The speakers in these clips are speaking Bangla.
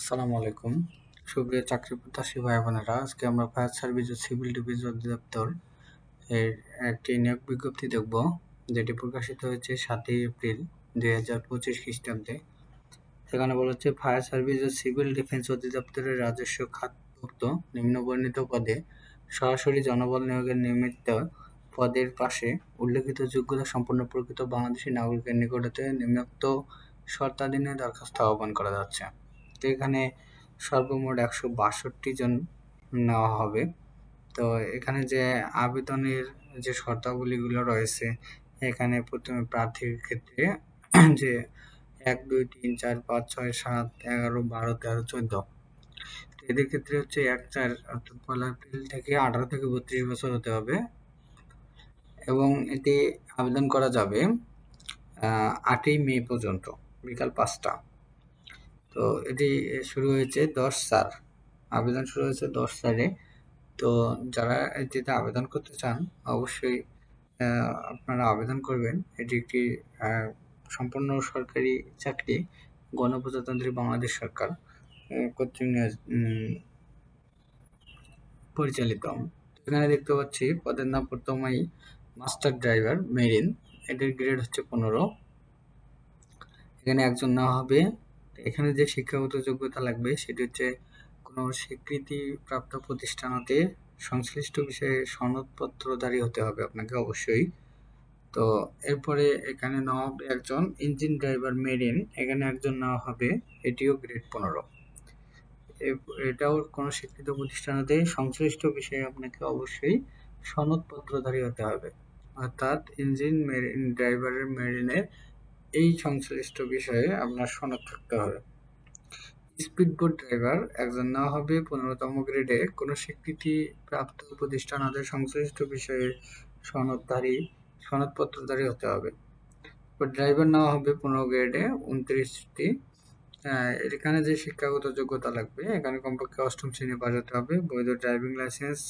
আসসালামু আলাইকুম। সুপ্রিয় চাকরি প্রত্যাশী ভাই বোনেরা আজকে আমরা ফায়ার সার্ভিস ও সিভিল ডিভিশন অধিদপ্তর এর একটি নিয়োগ বিজ্ঞপ্তি দেখব, যেটি প্রকাশিত হয়েছে সাতই এপ্রিল দুই হাজার পঁচিশ খ্রিস্টাব্দে। সেখানে বলা হচ্ছে, ফায়ার সার্ভিস ও সিভিল ডিফেন্স অধিদপ্তরের রাজস্ব খাতভুক্ত নিম্নবর্ণিত পদে সরাসরি জনবল নিয়োগের নিমিত্ত পদের পাশে উল্লেখিত যোগ্যতা সম্পন্ন প্রকৃত বাংলাদেশী নাগরিকের নিকটতে নিম্নোক্ত শর্তাধীনে দরখাস্ত আহ্বান করা যাচ্ছে। এখানে সর্বমোট একশো বাষট্টি জন নেওয়া হবে। তো এখানে যে আবেদনের যে শর্তাবলীগুলো রয়েছে, এখানে প্রথমে প্রার্থীর ক্ষেত্রে যে এক, দুই, তিন, চার, পাঁচ, ছয়, সাত, এগারো, বারো, তেরো, চোদ্দ। এদের ক্ষেত্রে হচ্ছে এক, চার, অর্থাৎ পয়লা এপ্রিল থেকে আঠারো থেকে বত্রিশ বছর হতে হবে এবং এটি আবেদন করা যাবে আটই মে পর্যন্ত, বিকাল পাঁচটা। তো এটি শুরু হয়েছে দশ সার আবেদন শুরু হয়েছে দশ চারে তো যারা এটিতে আবেদন করতে চান, অবশ্যই আপনারা আবেদন করবেন। এটি একটি সম্পূর্ণ সরকারি চাকরি, গণপ্রজাতন্ত্রী বাংলাদেশ সরকার কর্তৃক পরিচালিত। এখানে দেখতে পাচ্ছি পদের নাম প্রথমেই মাস্টার ড্রাইভার মেরিন। এটির গ্রেড হচ্ছে পনেরো। এখানে একজন নেওয়া হবে এখানে যে শিক্ষাগত যোগ্যতা লাগবে, সেটি হচ্ছে কোনো স্বীকৃতিপ্রাপ্ত প্রতিষ্ঠান হতে সংশ্লিষ্ট বিষয়ে সনদপত্রধারী হতে হবে আপনাকে অবশ্যই। তো এরপরে এখানে নেওয়া হবে একজন ইঞ্জিন ড্রাইভার, মেরিন। এখানে একজন নেওয়া হবে এটিও গ্রেড পনেরো। এটাও কোনো শিক্ষিত প্রতিষ্ঠান হতে সংশ্লিষ্ট বিষয়ে আপনাকে অবশ্যই সনদপত্রধারী হতে হবে। অর্থাৎ ইঞ্জিন মেরিন, ড্রাইভারের, মেরিনের এই সংশ্লিষ্ট বিষয়ে আপনার সনদ থাকতে হবে। স্পিডবোট ড্রাইভার একজন না হবে পনেরোতম গ্রেডে। কোনো স্বীকৃতি প্রাপ্ত প্রতিষ্ঠান হতে সংশ্লিষ্ট বিষয়ে সনদধারী, সনদপত্রধারী হতে হবে। ড্রাইভার নেওয়া হবে পনেরো গ্রেডে উনত্রিশটি এখানে যে শিক্ষাগত যোগ্যতা লাগবে, এখানে কমপক্ষে অষ্টম শ্রেণি পাস হতে হবে। বৈধ ড্রাইভিং লাইসেন্স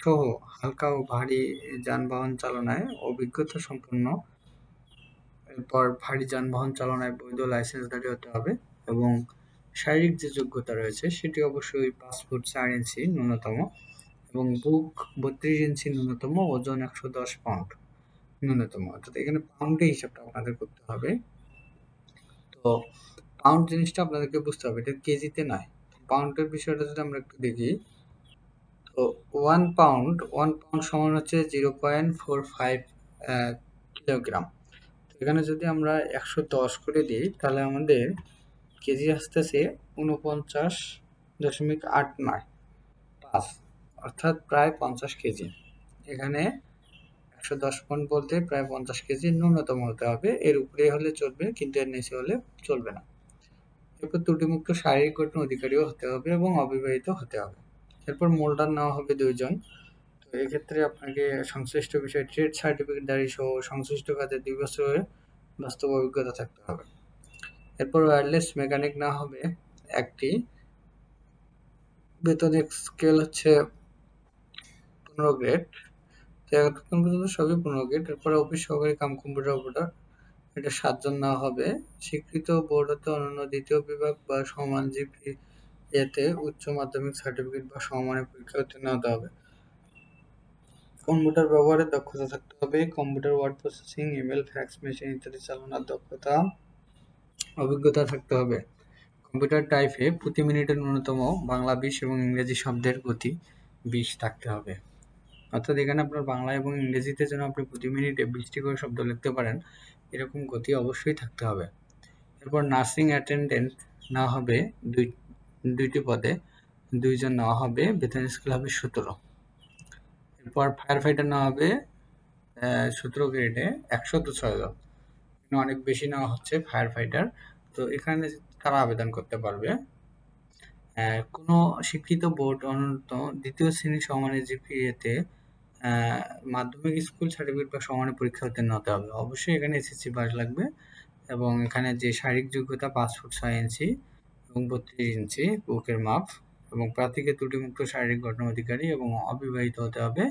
সহ হালকা ও ভারী যানবাহন চালনায় অভিজ্ঞতা সম্পন্ন এরপর ভারী যানবাহন চালনায় বৈধ লাইসেন্সধারী হতে হবে এবং শারীরিক যে যোগ্যতা রয়েছে, সেটি অবশ্যই পাঁচ ফুট চার ইঞ্চি ন্যূনতম এবং বুক বত্রিশ ইঞ্চি ন্যূনতম, ওজন একশো দশ পাউন্ড ন্যূনতম। অর্থাৎ এখানে পাউন্ডে হিসাবটা আপনাদের করতে হবে। তো পাউন্ড জিনিসটা আপনাদেরকে বুঝতে হবে, এটা কেজিতে নয়। পাউন্ডের বিষয়টা যদি আমরা একটু দেখি, তো ওয়ান পাউন্ড ওয়ান পাউন্ড সমান হচ্ছে zero point four five kilogram এখানে যদি আমরা একশো দশ করে দিই, তাহলে আমাদের কেজি আসতেছে উনপঞ্চাশ দশমিক আট নয় পাঁচ, অর্থাৎ প্রায় পঞ্চাশ কেজি। এখানে একশো দশ পয়েন্ট বলতে প্রায় পঞ্চাশ কেজি ন্যূনতম হতে হবে। এর উপরে হলে চলবে, কিন্তু এর নিচে হলে চলবে না। এরপর ত্রুটিমুক্ত শারীরিক গঠন অধিকারীও হতে হবে এবং অবিবাহিত হতে হবে। এরপর মোল্ডার নেওয়া হবে দুইজন। তো এক্ষেত্রে আপনাকে সংশ্লিষ্ট বিষয়ে ট্রেড সার্টিফিকেট দাঁড়িয়ে সহ সংশ্লিষ্ট কাজে দুই বছরের বাস্তব অভিজ্ঞতা থাকতে হবে। এরপর ওয়্যারলেস মেকানিক না হবে একটি। বেতনের স্কেল হচ্ছে পনেরো গ্রেড তো এতক্ষণ পর্যন্ত সবই পনেরো গ্রেড এরপরে অফিস সহকারী কাম কম্পিউটার অপারেটর এটা সাতজন না হবে। স্বীকৃত বোর্ড হতে অন্যান্য দ্বিতীয় বিভাগ বা সমান জিপি এতে উচ্চ মাধ্যমিক সার্টিফিকেট বা সমমানের পরীক্ষা উত্তীর্ণ হতে হবে। কম্পিউটার ব্যবহারের দক্ষতা থাকতে হবে, computer, word processing, email, fax machine ইত্যাদি চালানোর দক্ষতা, অভিজ্ঞতা থাকতে হবে। কম্পিউটার টাইপে প্রতি মিনিটে ন্যূনতম বাংলা বিশ এবং ইংরেজি শব্দের গতি বিশ থাকতে হবে। অর্থাৎ এখানে আপনার বাংলা এবং ইংরেজিতে যেন আপনি প্রতি মিনিটে বিশটি করে শব্দ লিখতে পারেন, এরকম গতি অবশ্যই থাকতে হবে। এরপর নার্সিং অ্যাটেন্ডেন্ট না হবে দুই, দুইটি পদে, দুইজন নেওয়া হবে, বেতন স্কেল হবে সতেরো। এরপর ফায়ার ফাইটার নেওয়া হবে সতেরো গ্রেডে একশো তো ছয় জন। অনেক বেশি নেওয়া হচ্ছে ফায়ার ফাইটার তো এখানে তারা আবেদন করতে পারবে। কোনো শিক্ষিত বোর্ড অনন্ত দ্বিতীয় শ্রেণি সমানের জিপিএতে মাধ্যমিক স্কুল সার্টিফিকেট বা সমানের পরীক্ষা উত্তীর্ণ হতে হবে। অবশ্যই এখানে এসএসসি পাস লাগবে এবং এখানে যে শারীরিক যোগ্যতা ফুট ছয় ইঞ্চি এবং বত্রিশ ইঞ্চি বুকের মাপ। এবং প্রার্থীকে ত্রুটিমুক্ত শারীরিক গঠন অধিকারী এবং অবিবাহিত হতে হবে।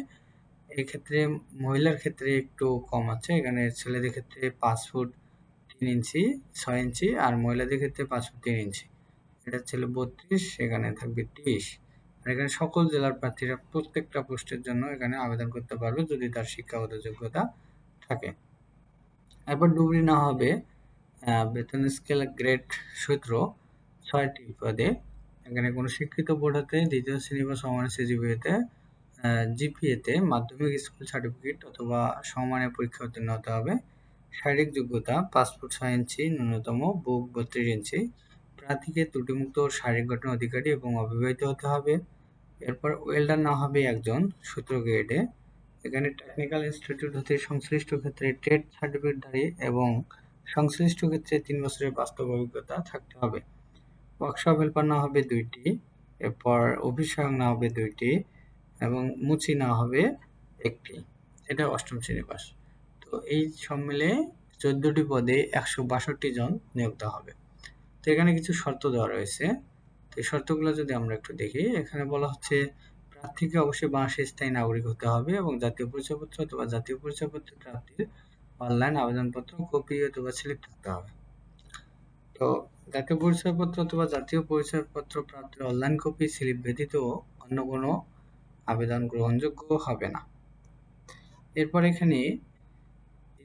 এক্ষেত্রে মহিলার ক্ষেত্রে একটু কম আছে। এখানে ছেলেদের ক্ষেত্রে পাঁচ ফুট তিন ইঞ্চি, ছয় ইঞ্চি আর মহিলাদের ক্ষেত্রে পাঁচ ফুট তিন ইঞ্চি। এটা ছিল বত্রিশ, এখানে থাকবে তিরিশ। আর এখানে সকল জেলার প্রার্থীরা প্রত্যেকটা পোস্টের জন্য এখানে আবেদন করতে পারবে যদি তার শিক্ষাগত যোগ্যতা থাকে। এরপর ডুবরি না হবে। বেতন স্কেল গ্রেড সূত্র ছয়টি পদে। এখানে কোনো শিক্ষিত বোর্ড হতে দ্বিতীয় শ্রেণি বা সমানের সিজিপিএতে জিপিএতে মাধ্যমিক স্কুল সার্টিফিকেট অথবা সমানের পরীক্ষা উত্তীর্ণ হতে হবে। শারীরিক যোগ্যতা, পাসপোর্ট ছয় ইঞ্চি, ন্যূনতম বুক বত্রিশ ইঞ্চি। প্রার্থীকে ত্রুটিমুক্ত শারীরিক গঠন অধিকারী এবং অবিবাহিত হতে হবে। এরপর ওয়েল্ডার না হবে একজন, সূত্র গ্রেডে এখানে টেকনিক্যাল ইনস্টিটিউট হতে সংশ্লিষ্ট ক্ষেত্রে ট্রেড সার্টিফিকেটধারী এবং সংশ্লিষ্ট ক্ষেত্রে তিন বছরের বাস্তব অভিজ্ঞতা থাকতে হবে। ওয়ার্কশপ হেল্পার না হবে দুইটি, এরপর সহায়ক না হবে দুইটি এবং মুচি না হবে একটি। এটা অষ্টম শ্রেণি পাস। তো এই সব মিলে চোদ্দটি পদে একশো বাষট্টি জন নিয়োগ দেওয়া হবে। তো এখানে কিছু শর্ত দেওয়া রয়েছে। তো এই শর্তগুলো যদি আমরা একটু দেখি, এখানে বলা হচ্ছে প্রার্থীকে অবশ্যই বাংলাদেশের স্থায়ী নাগরিক হতে হবে এবং জাতীয় পরিচয়পত্র অথবা জাতীয় পরিচয়পত্র প্রার্থীর অনলাইন আবেদনপত্র, কপি অথবা স্লিপ থাকতে হবে। তো জাতীয় পরিচয়পত্র অথবা জাতীয় পরিচয়পত্র প্রাপ্তির অনলাইন কপি স্লিপ ব্যতীত অন্য কোনো আবেদন গ্রহণযোগ্য হবে না। এরপর এখানে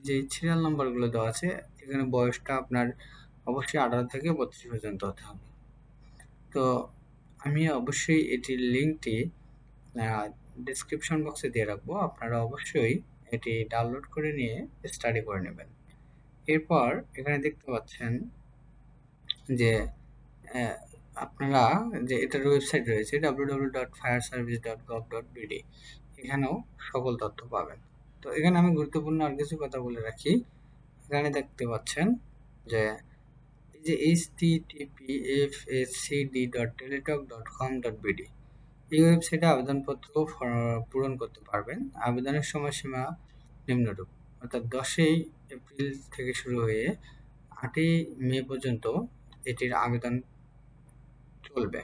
যে সিরিয়াল নাম্বারগুলো দেওয়া আছে, এখানে বয়সটা আপনার অবশ্যই আঠারো থেকে বত্রিশ পর্যন্ত হতে হবে। তো আমি অবশ্যই এটির লিঙ্কটি ডিসক্রিপশন বক্সে দিয়ে রাখব। আপনারা অবশ্যই এটি ডাউনলোড করে নিয়ে স্টাডি করে নেবেন। এরপর এখানে দেখতে পাচ্ছেন যে আপনারা যে, এটার ওয়েবসাইট রয়েছে W W dot fire service dot gov dot www.fireservice.gov.bd এখানেও সকল তথ্য পাবেন। তো এখানে আমি গুরুত্বপূর্ণ আর কিছু কথা বলে রাখি। এখানে দেখতে পাচ্ছেন যে, এই যে H TP F S C D dot Teletalk dot com dot BD এই ওয়েবসাইটে আবেদনপত্র পূরণ করতে পারবেন। আবেদনের সময়সীমা নিম্নরূপ, অর্থাৎ দশই এপ্রিল থেকে শুরু হয়ে আটই মে পর্যন্ত এটির আবেদন চলবে।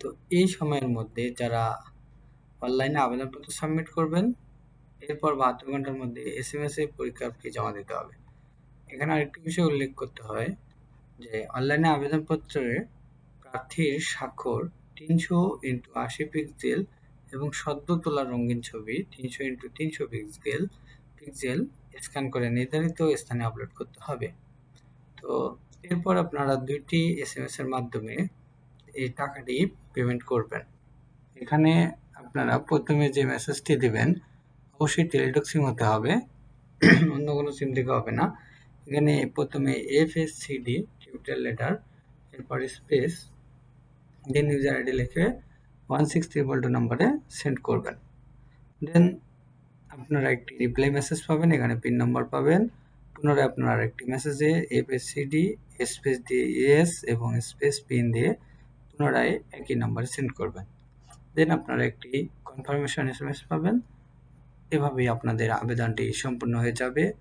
তো এই সময়ের মধ্যে যারা অনলাইনে আবেদনপত্র সাবমিট করবেন, এরপর বাহাত্তর ঘণ্টার মধ্যে এস এম এস এ পরীক্ষার ফি জমা দিতে হবে। এখানে আরেকটি বিষয় উল্লেখ করতে হয় যে, অনলাইনে আবেদনপত্রে প্রার্থীর স্বাক্ষর তিনশো ইন্টু আশি পিক্সেল এবং সদ্য তোলা রঙিন ছবি তিনশো ইন্টু তিনশো পিক্সেল পিক্সেল স্ক্যান করে নির্ধারিত স্থানে আপলোড করতে হবে। তো এরপর আপনারা দুইটি এস এম এর মাধ্যমে এই টাকাটি পেমেন্ট করবেন। এখানে আপনারা প্রথমে যে মেসেজটি দেবেন, অবশ্যই টেলিটক সিম হতে হবে। অন্য কোনো সিম থেকে হবে না। এখানে প্রথমে F S CD capital letter এরপর স্পেস দেন ইউজার আইডি লিখে ওয়ান সিক্স ট্রিপল টু নাম্বারে সেন্ড করবেন। দেন আপনারা একটি রিপ্লাই মেসেজ পাবেন, এখানে পিন নম্বর পাবেন। পুনরায় আপনারা আরেকটি মেসেজে এফ এস সিডি স্পেস দিয়ে ইএস এবং স্পেস পিন দিয়ে পুনরায় একই নাম্বারে সেন্ড করবেন। দেন আপনারা একটি কনফার্মেশন এস এম এস পাবেন। এভাবেই আপনাদের আবেদনটি সম্পূর্ণ হয়ে যাবে।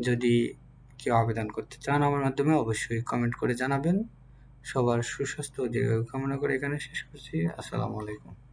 যদি কেউ আবেদন করতে চান আমার মাধ্যমে অবশ্যই কমেন্ট করে জানাবেন। সবার সুস্বাস্থ্য দীর্ঘ কামনা করে এখানে শেষ করছি। আসসালামু আলাইকুম।